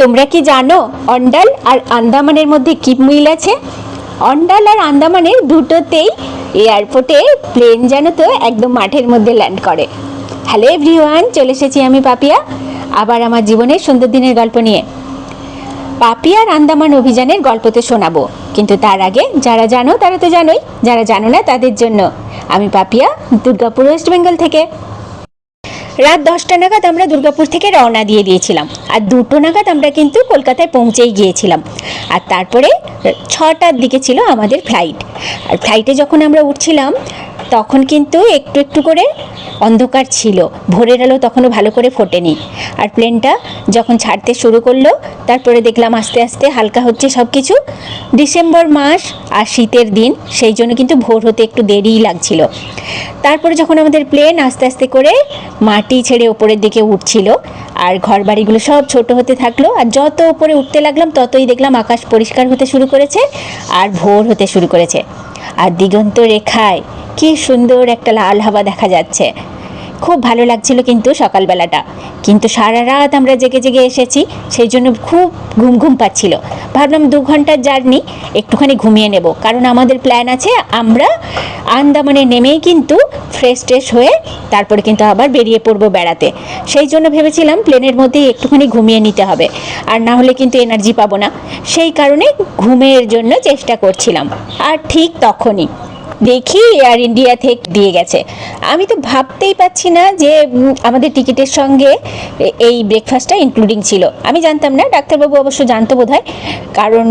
তোমরা কি জানো অন্ডাল আর আন্দামানের মধ্যে কি মিল আছে? অন্ডাল আর আন্দামানের দুটোতেই এয়ারপোর্টে প্লেন যেন তো একদম মাঠের মধ্যে ল্যান্ড করে। হ্যালো এভরিওয়ান, চলে এসেছি আমি পাপিয়া, আবার আমার জীবনের সুন্দর দিনের গল্প নিয়ে। পাপিয়ার আন্দামান অভিযানের গল্প তো শোনাবো, কিন্তু তার আগে যারা জানো তারা তো জানোই, যারা জানো না তাদের জন্য। আমি পাপিয়া, দুর্গাপুর ওয়েস্ট বেঙ্গল থেকে। রাত দশটা নাগাদ আমরা দুর্গাপুর থেকে রওনা দিয়ে দিয়েছিলাম। আর দুটো নাগাদ আমরা কিন্তু কলকাতায় পৌঁছেই গিয়েছিলাম। আর তারপরে ছটার দিকে ছিল আমাদের ফ্লাইট আর ফ্লাইটে যখন আমরা উঠছিলাম তখন কিন্তু একটু একটু করে অন্ধকার ছিল। ভোরের আলো তখনও ভালো করে ফোটেনি। আর প্লেনটা যখন ছাড়তে শুরু করল, তারপরে দেখলাম আস্তে আস্তে হালকা হচ্ছে সব কিছু ডিসেম্বর মাস আর শীতের দিন, সেই জন্য কিন্তু ভোর হতে একটু দেরিই লাগছিল। তারপরে যখন আমাদের প্লেন আস্তে আস্তে করে মাটি ছেড়ে ওপরের দিকে উঠছিল, আর ঘর বাড়িগুলো সব ছোট হতে থাকল, আর যত ওপরে উঠতে লাগলাম, ততই দেখলাম আকাশ পরিষ্কার হতে শুরু করেছে, আর ভোর হতে শুরু করেছে। আর দিগন্ত রেখায় কি সুন্দর একটা লাল হাওয়া দেখা যাচ্ছে। খুব ভালো লাগছিল কিন্তু সকালবেলাটা। কিন্তু সারা রাত আমরা জেগে জেগে এসেছি, সেই জন্য খুব ঘুম ঘুম পাচ্ছিল। ভাবলাম দু ঘণ্টার জার্নি, একটুখানি ঘুমিয়ে নেব। কারণ আমাদের প্ল্যান আছে, আমরা আন্দামানে নেমেই কিন্তু ফ্রেশ ট্রেশ হয়ে তারপরে কিন্তু আবার বেরিয়ে পড়ব বেড়াতে। সেই জন্য ভেবেছিলাম প্লেনের মধ্যেই একটুখানি ঘুমিয়ে নিতে হবে। আর না হলে কিন্তু এনার্জি পাবো না। সেই কারণে ঘুমের জন্য চেষ্টা করছিলাম। আর ঠিক তখনই দেখি এয়ার ইন্ডিয়া থেকে দিয়ে গেছে। আমি তো ভাবতেই পাচ্ছি না যে আমাদের টিকিটের সঙ্গে এই ব্রেকফাস্টটা ইনক্লুডিং ছিল। আমি জানতাম না, ডাক্তারবাবু অবশ্য জানতো বোধ হয় কারণ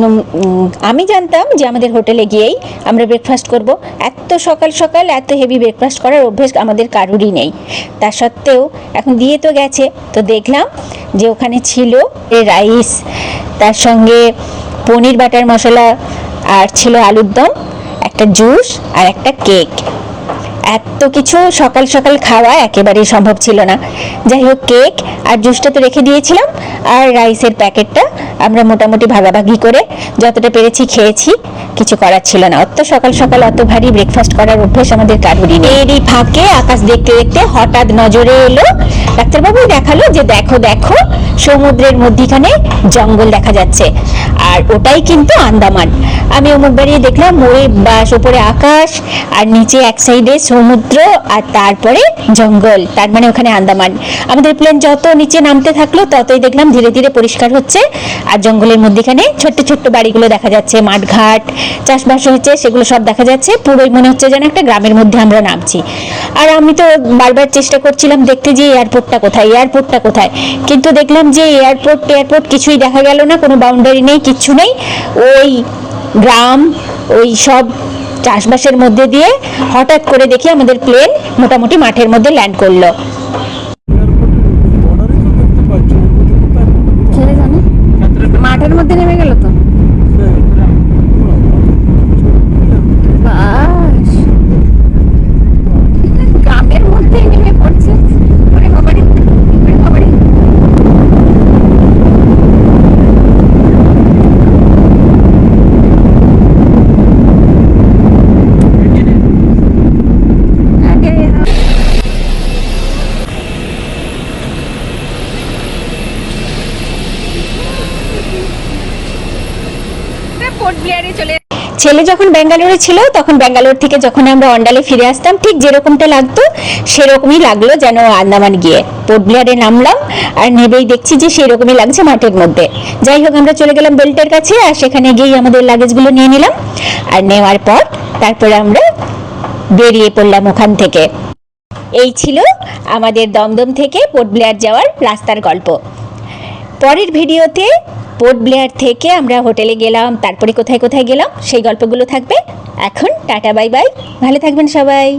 আমি জানতাম যে আমাদের হোটেলে গিয়েই আমরা ব্রেকফাস্ট করব। এত সকাল সকাল এত হেভি ব্রেকফাস্ট করার অভ্যেস আমাদের কারুরই নেই। তা সত্ত্বেও এখন দিয়ে তো গেছে। তো দেখলাম যে ওখানে ছিল রাইস তার সঙ্গে পনির বাটার মশলা, আর ছিল আলুর দম। একটা জুস আর একটা কেক। এত কিছু সকাল সকাল খাওয়া একেবারেই সম্ভব ছিল না। যাই হোক, কেক আর জুসটা তো রেখে দিয়েছিলাম আর রাইসের প্যাকেটটা আমরা মোটামুটি ভাগাভাগি করে যতটা পেরেছি খেয়েছি, কিছু করার ছিল না। অত সকাল সকাল অত ভারী ব্রেকফাস্ট করার অভ্যেস আমাদের কারোরই নেই। এরই ফাঁকে আকাশ দেখতে দেখতে হঠাৎ নজরে এলো ডাক্তারবাবু দেখাল যে দেখো দেখো, সমুদ্রের মধ্যিখানে জঙ্গল দেখা যাচ্ছে। আর ওটাই কিন্তু আন্দামান। আমি অমুক বাড়িয়ে দেখলাম, ওই বাস, ওপরে আকাশ, আর নিচে এক সাইডে সমুদ্র, আর তারপরে জঙ্গল, তার মানে ওখানে আন্দামান। আমাদের প্লেন যত নিচে নামতে থাকল, ততই দেখলাম ধীরে ধীরে পরিষ্কার হচ্ছে, আর জঙ্গলের মধ্যিখানে ছোট্ট ছোট্ট বাড়িগুলো দেখা যাচ্ছে, মাঠঘাট, চাষবাস হচ্ছে, সেগুলো সব দেখা যাচ্ছে, পুরোই মনে হচ্ছে যেন একটা গ্রামের মধ্যে আমরা নামছি। আর আমি তো বারবার চেষ্টা করছিলাম দেখতে যে এয়ারপোর্টটা কোথায়? এয়ারপোর্টটা কোথায়? কিন্তু দেখলাম যে এয়ারপোর্ট এয়ারপোর্ট কিছুই দেখা গেল না কোনো বাউন্ডারি নেই কিচ্ছু নেই। ওই গ্রাম ওই সব চাষবাসের মধ্যে দিয়ে হঠাৎ করে দেখি আমাদের প্লেন মোটামুটি মাঠের মধ্যে ল্যান্ড করল। মাঠের মধ্যে নেমে গেল তো বাস গ্রামের মধ্যে নেমে পড়ছে ওরে বাবারে, ওরে বাবারে। আগে ছেলে যখন ব্যাঙ্গালোরে ছিল, তখন ব্যাঙ্গালোর থেকে যখন আমরা অন্ডালে ফিরে আসতাম, ঠিক যেরকমটা লাগতো, সেরকমই লাগল যেন আন্দামান গিয়ে। পোর্ট ব্লেয়ারে নামলাম, আর নেবেই দেখছি যে সেরকমই লাগছে মাঠের মধ্যে। যাই হোক, আমরা চলে গেলাম বেল্টের কাছে, আর সেখানে গিয়েই আমাদের লাগেজগুলো নিয়ে নিলাম। আর নেওয়ার পর, তারপরে আমরা বেরিয়ে পড়লাম ওখান থেকে। এই ছিল আমাদের দমদম থেকে পোর্ট ব্লেয়ার যাওয়ার রাস্তার গল্প। পরের ভিডিওতে পোর্ট ব্লেয়ার থেকে আমরা হোটেলে গেলাম, তারপরে কোথায় কোথায় গেলাম, সেই গল্পগুলো থাকবে। এখন টাটা, বাই বাই। ভালো থাকবেন সবাই।